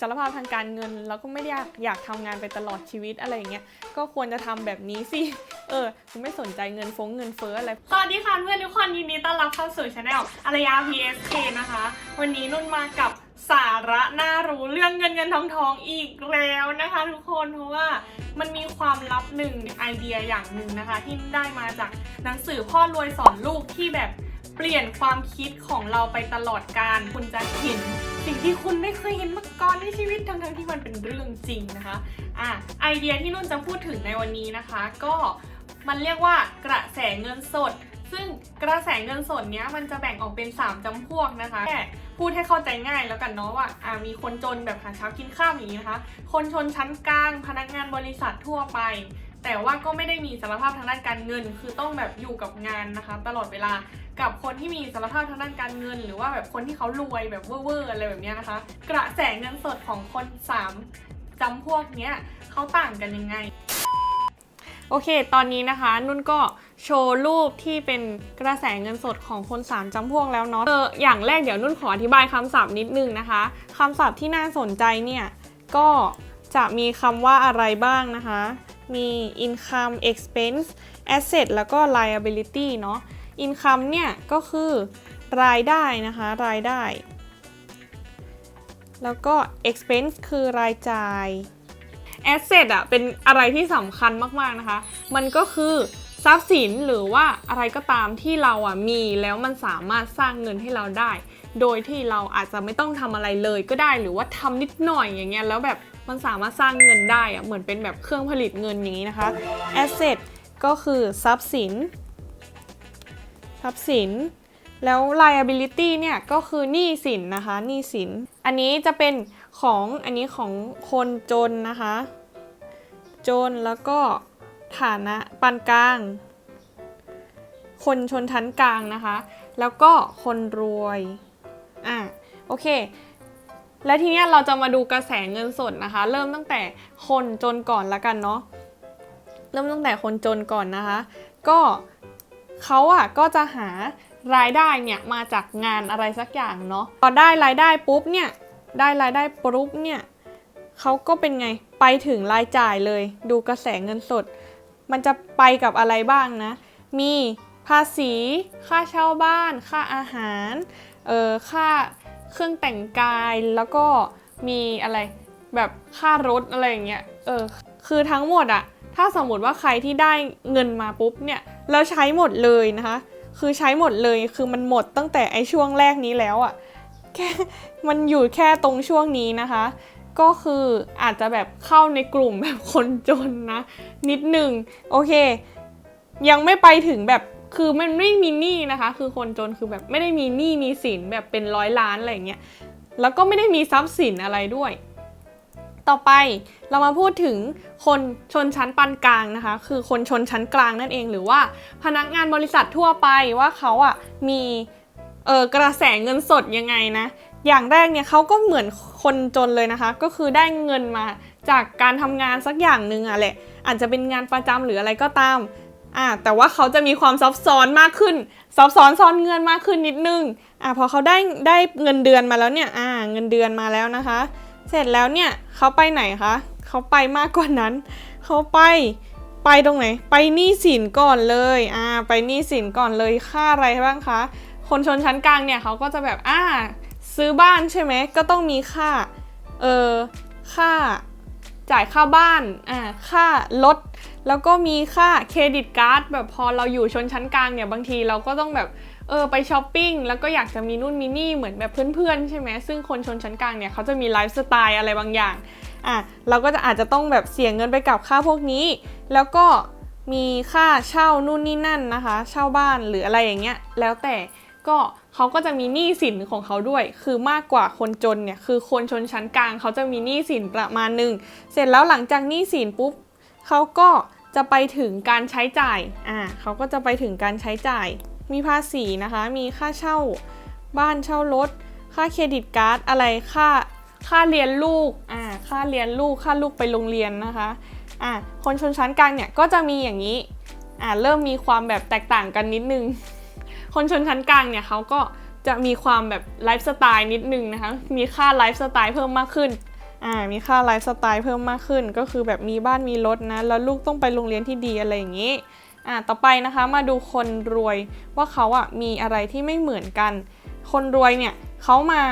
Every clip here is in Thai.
สารภาพทางการเงิน แล้วก็ไม่ได้อยากอยากทำงานไปตลอดชีวิตอะไรอย่างเงี้ยก็ควรจะทำแบบนี้สิเออคุณไม่สนใจเงินฟงเงินเฟ้ออะไรสวัสดีค่ะเพื่อนทุกคนยินดีต้อนรับเข้าสู่ช anel อารยา PSK นะคะ วันนี้นุ่นมากับสาระน่ารู้เรื่องเงินเงินทองทองอีกแล้วนะคะ ทุกคนเพราะว่ามันมีความลับหนึ่งไอเดียอย่างหนึ่งนะคะ ที่ได้มาจากหนังสือพ่อรวยสอนลูกที่แบบเปลี่ยนความคิดของเราไปตลอดการคุณจะเห็น สิ่งที่คุณไม่เคยเห็นมาก่อนในชีวิตทั้งๆที่มันเป็นเรื่องจริงนะคะอะไอเดียที่นุ่นจะพูดถึงในวันนี้นะคะ ก็มันเรียกว่ากระแสเงินสด ซึ่งกระแสเงินสดเนี้ยมันจะแบ่งออกเป็น 3จำพวกนะคะแค่พูดให้เข้าใจง่ายแล้วกันเนาะว่าอ่ามีคนจนแบบหาเช้ากินข้าวอย่างนี้นะคะ คนชนชั้นกลางพนักงานบริษัททั่วไป แต่ว่าก็ไม่ได้มีสารภาพทางด้านการเงิน คือต้องแบบอยู่กับงานนะคะ ตลอดเวลา กับคนที่มีสารภาพทางด้านการเงิน หรือว่าแบบคนที่เขารวยแบบเว่อร์อะไรแบบนี้นะคะ กระแสเงินสดของคนสามจำพวกเนี้ยเขาต่างกันยังไง โอเค ตอนนี้นะคะ นุ่นก็โชว์รูปที่เป็นกระแสเงินสดของคนสามจำพวกแล้วเนาะเอออย่างแรกเดี๋ยวนุ่นขออธิบายคำศัพท์นิดนึงนะคะคำศัพท์ที่น่าสนใจเนี่ยก็จะมีคำว่าอะไรบ้างนะคะ มี income expense asset แล้วก็ liability เนาะ income เนี่ยก็คือรายได้นะคะ รายได้ แล้วก็ expense คือรายจ่าย asset อะเป็นอะไรที่สำคัญมาก ๆ นะคะ มันก็คือทรัพย์สินหรือว่าอะไรก็ตามที่เราอะมีแล้วมันสามารถสร้างเงินให้เราได้ โดยที่เราอาจจะไม่ต้องทำอะไรเลยก็ได้หรือว่าทำนิดหน่อยอย่างเงี้ยแล้วแบบมันสามารถสร้างเงินได้อะเหมือนเป็นแบบเครื่องผลิตเงินอย่างนี้นะคะ asset ก็คือทรัพย์สิน ทรัพย์สิน แล้ว liability เนี่ยก็คือหนี้สินนะคะหนี้สิน อันนี้จะเป็นของอันนี้ของคนจนนะคะ จนแล้วก็ฐานะปานกลาง คนชนชั้นกลางนะคะ แล้วก็คนรวยอะโอเคและทีนี้เราจะมาดูกระแสเงินสดนะคะ เริ่มตั้งแต่คนจนก่อนละกันเนาะเริ่มตั้งแต่คนจนก่อนนะคะ ก็ เขาอะก็จะหารายได้เนี่ยมาจากงานอะไรสักอย่างเนาะพอได้รายได้ปุ๊บเนี่ยได้รายได้ปุ๊บเนี่ยเขาก็เป็นไงไปถึงรายจ่ายเลย ดูกระแสเงินสด มันจะไปกับอะไรบ้างนะ มีภาษี ค่าเช่าบ้าน ค่าอาหารเออค่าเครื่องแต่งกายแล้วก็มีอะไรแบบค่ารถอะไรอย่างเงี้ยเออคือทั้งหมดอะถ้าสมมติว่าใครที่ได้เงินมาปุ๊บเนี่ย แล้วใช้หมดเลยนะคะ คือใช้หมดเลยคือมันหมดตั้งแต่ไอช่วงแรกนี้แล้วอะ่ะแค่มันอยู่แค่ตรงช่วงนี้นะคะ ก็คืออาจจะแบบเข้าในกลุ่มแบบคนจนนะ นิดหนึ่งโอเค ยังไม่ไปถึงแบบคือมันไม่มีหนี้นะคะ คือคนจนคือแบบไม่ได้มีหนี้มีสินแบบเป็นร้อยล้านอะไรเงี้ยแล้วก็ไม่ได้มีทรัพย์สินอะไรด้วย ต่อไปเรามาพูดถึงคนชนชั้นปานกลางนะคะ คือคนชนชั้นกลางนั่นเอง หรือว่าพนักงานบริษัททั่วไปว่าเขาอะมีเออกระแสเงินสดยังไงนะ อย่างแรกเนี่ยเขาก็เหมือนคนจนเลยนะคะ ก็คือได้เงินมาจากการทำงานสักอย่างหนึ่งอะแหละ อาจจะเป็นงานประจำหรืออะไรก็ตามอ่าแต่ว่าเขาจะมีความซับซ้อนมากขึ้น ซับซ้อนซ้อนเงินมากขึ้นนิดนึงอ่าพอเขาได้ได้เงินเดือนมาแล้วเนี่ยอ่าเงินเดือนมาแล้วนะคะ เสร็จแล้วเนี่ยเขาไปไหนคะเขาไปมากกว่านั้น เขาไปไปตรงไหน ไปหนี้สินก่อนเลยอ่าไปหนี้สินก่อนเลยค่าอะไรบ้างคะคนชนชั้นกลางเนี่ยเขาก็จะแบบอ่าซื้อบ้านใช่ไหมก็ต้องมีค่าเออค่าจ่ายค่าบ้านอ่าค่ารถแล้วก็มีค่าเครดิตการ์ดแบบพอเราอยู่ชนชั้นกลางเนี่ยบางทีเราก็ต้องแบบ เออไปช้อปปิ้งแล้วก็อยากจะมีนู่นมีนี่เหมือนแบบเพื่อนๆ ใช่ไหมซึ่งคนชนชั้นกลางเนี่ยเขาจะมีไลฟ์สไตล์อะไรบางอย่างอะเราก็จะอาจจะต้องแบบเสียเงินไปกับค่าพวกนี้ แล้วก็มีค่าเช่านู่นนี่นั่นนะคะ เช่าบ้านหรืออะไรอย่างเงี้ยแล้วแต่ก็เขาก็จะมีหนี้สินของเขาด้วย คือมากกว่าคนจนเนี่ยคือคนชนชั้นกลางเขาจะมีหนี้สินประมาณหนึ่งเสร็จแล้วหลังจากหนี้สินปุ๊บเขาก็จะไปถึงการใช้จ่ายอ่าเขาก็จะไปถึงการใช้จ่าย มีภาษีนะคะ มีค่าเช่าบ้านเช่ารถ ค่าเครดิตการ์ดอะไรค่าค่าเรียนลูกอ่าค่าเรียนลูกค่าลูกไปโรงเรียนนะคะอ่าคนชนชั้นกลางเนี่ยก็จะมีอย่างนี้อ่าเริ่มมีความแบบแตกต่างกันนิดนึง คนชนชั้นกลางเนี่ยเขาก็จะมีความแบบไลฟ์สไตล์นิดนึงนะคะ มีค่าไลฟ์สไตล์เพิ่มมากขึ้นอ่ามีค่าไลฟ์สไตล์เพิ่มมากขึ้น ก็คือแบบมีบ้านมีรถนะ แล้วลูกต้องไปโรงเรียนที่ดีอะไรอย่างนี้ อ่าต่อไปนะคะมาดูคนรวยว่าเขาอะมีอะไรที่ไม่เหมือนกัน คนรวยเนี่ยเขามา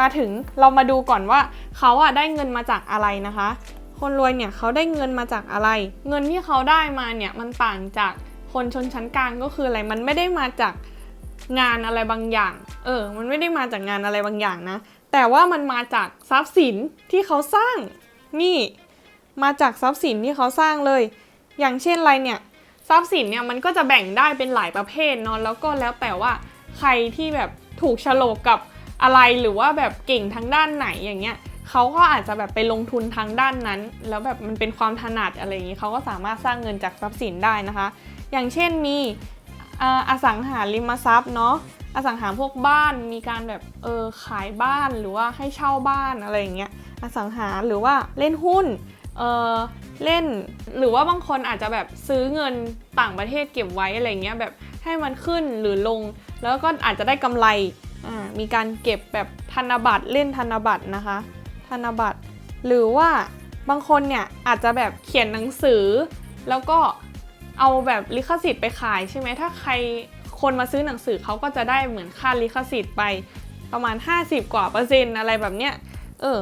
มาถึงเรามาดูก่อนว่าเขาอะได้เงินมาจากอะไรนะคะ คนรวยเนี่ยเขาได้เงินมาจากอะไร เงินที่เขาได้มาเนี่ยมันต่างจากคนชนชั้นกลางก็คืออะไรมันไม่ได้มาจากงานอะไรบางอย่าง เออ มันไม่ได้มาจากงานอะไรบางอย่างนะ แต่ว่ามันมาจากทรัพย์สินที่เขาสร้าง นี่ มาจากทรัพย์สินที่เขาสร้างเลย อย่างเช่นอะไรเนี่ย ทรัพย์สินเนี่ยมันก็จะแบ่งได้เป็นหลายประเภทเนาะแล้วก็แล้วแต่ว่าใครที่แบบถูกโฉลกกับอะไรหรือว่าแบบเก่งทางด้านไหนอย่างเงี้ยเขาก็อาจจะแบบไปลงทุนทางด้านนั้น แล้วแบบมันเป็นความถนัดอะไรอย่างงี้เขาก็สามารถสร้างเงินจากทรัพย์สินได้นะคะ อย่างเช่นมีอ่าอสังหาริมทรัพย์เนาะอสังหาพวกบ้านมีการแบบเออขายบ้านหรือว่าให้เช่าบ้านอะไรอย่างเงี้ยอสังหาหรือว่าเล่นหุ้น เออเล่น หรือว่าบางคนอาจจะแบบซื้อเงินต่างประเทศเก็บไว้อะไรเงี้ยแบบให้มันขึ้นหรือลง แล้วก็อาจจะได้กำไรมีการเก็บแบบธนบัตรเล่นธนบัตรนะคะ ธนบัตร หรือว่าบางคนเนี่ยอาจจะแบบเขียนหนังสือ แล้วก็เอาแบบลิขสิทธิ์ไปขายใช่ไหมถ้าใครคนมาซื้อหนังสือเขาก็จะได้เหมือนค่าลิขสิทธิ์ไปประมาณ 50 กว่าเปอร์เซ็นต์อะไรแบบเนี้ยเออ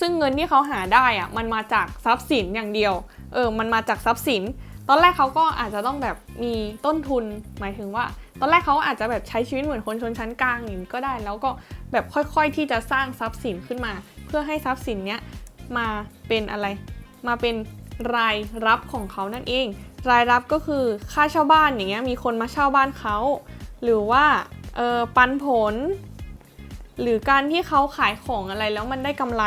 ซึ่งเงินที่เขาหาได้อะมันมาจากทรัพย์สินอย่างเดียว เออ มันมาจากทรัพย์สิน ตอนแรกเขาก็อาจจะต้องแบบมีต้นทุน หมายถึงว่า ตอนแรกเขาอาจจะแบบใช้ชีวิตเหมือนคนชนชั้นกลางอย่างนี้ก็ได้ แล้วก็แบบค่อยๆที่จะสร้างทรัพย์สินขึ้นมา เพื่อให้ทรัพย์สินเนี้ยมาเป็นอะไร มาเป็นรายรับของเขานั่นเอง รายรับก็คือค่าเช่าบ้านอย่างเงี้ย มีคนมาเช่าบ้านเขา หรือว่าเออปันผล หรือการที่เขาขายของอะไรแล้วมันได้กำไร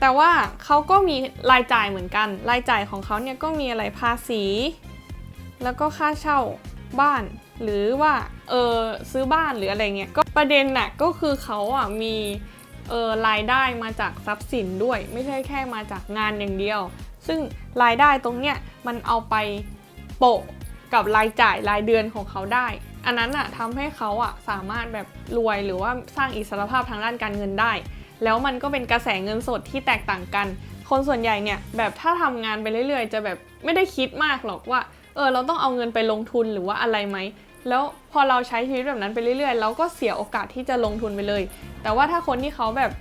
แต่ว่าเขาก็มีรายจ่ายเหมือนกัน รายจ่ายของเขาเนี่ยก็มีอะไรภาษี แล้วก็ค่าเช่าบ้าน หรือว่าเออซื้อบ้านหรืออะไรเงี้ยก็ประเด็นน่ะก็คือเขาอะมีเออรายได้มาจากทรัพย์สินด้วย ไม่ใช่แค่มาจากงานอย่างเดียว ซึ่งรายได้ตรงเนี้ยมันเอาไปโปะกับรายจ่ายรายเดือนของเขาได้ อันนั้นอะทำให้เขาอะสามารถแบบรวยหรือว่าสร้างอิสรภาพทางด้านการเงินได้ แล้วมันก็เป็นกระแสเงินสดที่แตกต่างกัน คนส่วนใหญ่เนี่ยแบบถ้าทำงานไปเรื่อยๆ จะแบบไม่ได้คิดมากหรอกว่าเออเราต้องเอาเงินไปลงทุนหรือว่าอะไรไหมแล้วพอเราใช้ชีวิตแบบนั้นไปเรื่อยๆ เราก็เสียโอกาสที่จะลงทุนไปเลย แต่ว่าถ้าคนที่เขาแบบ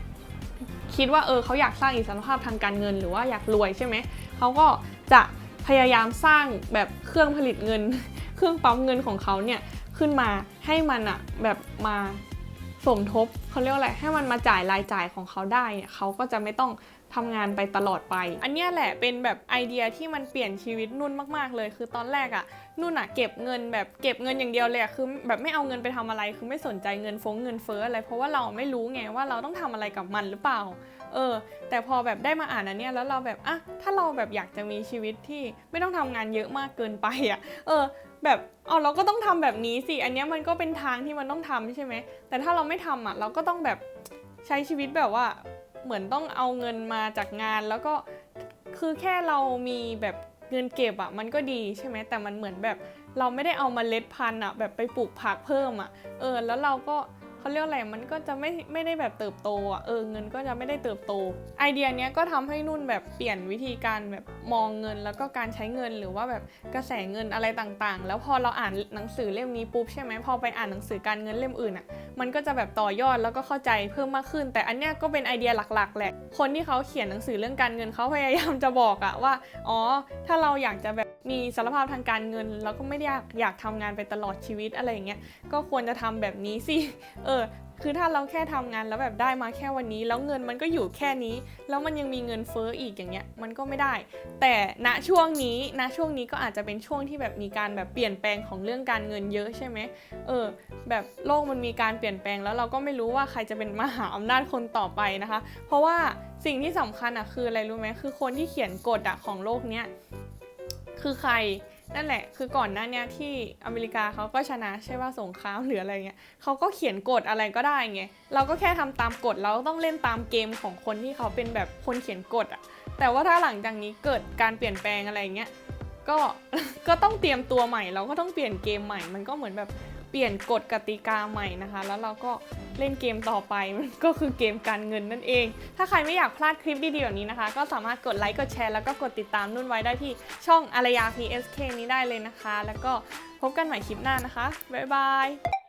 คิดว่าเออเขาอยากสร้างอิสรภาพทางการเงิน หรือว่าอยากรวยใช่ไหมเขาก็จะพยายามสร้างแบบเครื่องผลิตเงิน เครื่องปั๊มเงินของเขาเนี่ยขึ้นมาให้มันอะแบบมา สมทบเขาเรียกอะไรให้มันมาจ่ายรายจ่ายของเขาได้เนี่ยเขาก็จะไม่ต้องทำงานไปตลอดไป อันนี้แหละเป็นแบบไอเดียที่มันเปลี่ยนชีวิตนุ่นมากๆเลย คือตอนแรกอะนุ่นอะเก็บเงินแบบเก็บเงินอย่างเดียวเลยคือแบบไม่เอาเงินไปทำอะไร คือไม่สนใจเงินฟงเงินเฟ้ออะไร เพราะว่าเราไม่รู้ไงว่าเราต้องทำอะไรกับมันหรือเปล่า เออ แต่พอแบบได้มาอ่านอันเนี้ยแล้วเราแบบอะถ้าเราแบบอยากจะมีชีวิตที่ไม่ต้องทำงานเยอะมากเกินไปอะเออ แบบเอเราก็ต้องทำแบบนี้สิ อันนี้มันก็เป็นทางที่มันต้องทำใช่ไหม แต่ถ้าเราไม่ทำอะเราก็ต้องแบบใช้ชีวิตแบบว่า เหมือนต้องเอาเงินมาจากงาน แล้วก็คือแค่เรามีแบบเงินเก็บอะมันก็ดีใช่ไหมแต่มันเหมือนแบบเราไม่ได้เอามาเล็ดพันธุ์อะแบบไปปลูกผักเพิ่มอะเออแล้วเราก็ เขาเรียกอะไรมันก็จะไม่ไม่ได้แบบเติบโตอะเออเงินก็จะไม่ได้เติบโต ไอเดียเนี้ยก็ทำให้นุ่นแบบเปลี่ยนวิธีการแบบมองเงินแล้วก็การใช้เงินหรือว่าแบบกระแสเงินอะไรต่างๆ แล้วพอเราอ่านหนังสือเล่มนี้ปุ๊บใช่ไหมพอไปอ่านหนังสือการเงินเล่มอื่นอะมันก็จะแบบต่อยอดแล้วก็เข้าใจเพิ่มมากขึ้น แต่อันเนี้ยก็เป็นไอเดียหลักๆแหละคนที่เขาเขียนหนังสือเรื่องการเงินเขาพยายามจะบอกอะว่าอ๋อถ้าเราอยากจะแบบมีสารภาพทางการเงิน แล้วก็ไม่ได้อยากอยากทำงานไปตลอดชีวิตอะไรอย่างเงี้ยก็ควรจะทำแบบนี้สิเออ คือถ้าเราแค่ทำงานแล้วแบบได้มาแค่วันนี้ แล้วเงินมันก็อยู่แค่นี้ แล้วมันยังมีเงินเฟ้ออีกอย่างเงี้ย มันก็ไม่ได้ แต่ณช่วงนี้ณช่วงนี้ก็อาจจะเป็นช่วงที่แบบมีการแบบเปลี่ยนแปลงของเรื่องการเงินเยอะใช่ไหมเออ แบบโลกมันมีการเปลี่ยนแปลงแล้วเราก็ไม่รู้ว่าใครจะเป็นมหาอำนาจคนต่อไปนะคะ เพราะว่าสิ่งที่สำคัญอะคืออะไรรู้ไหมคือคนที่เขียนกฎอะของโลกเนี้ยคือใคร นั่นแหละ คือก่อนหน้านี้ที่อเมริกาเขาก็ชนะใช่ว่าสงครามหรืออะไรเงี้ยเขาก็เขียนกฎอะไรก็ได้ไง เราก็แค่ทำตามกฎเราต้องเล่นตามเกมของคนที่เขาเป็นแบบคนเขียนกฎอะแต่ว่าถ้าหลังจากนี้เกิดการเปลี่ยนแปลงอะไรเงี้ย ก็ ก็ต้องเตรียมตัวใหม่ เราก็ต้องเปลี่ยนเกมใหม่ มันก็เหมือนแบบ เปลี่ยนกฎกติกาใหม่นะคะ แล้วเราก็เล่นเกมต่อไปมันก็คือเกมการเงินนั่นเอง ถ้าใครไม่อยากพลาดคลิปดีๆแบบนี้นะคะ ก็สามารถกดไลค์กดแชร์แล้วก็กดติดตามนุ่นไว้ได้ที่ช่องอารยา PSK นี้ได้เลยนะคะ แล้วก็พบกันใหม่คลิปหน้านะคะบ๊ายบาย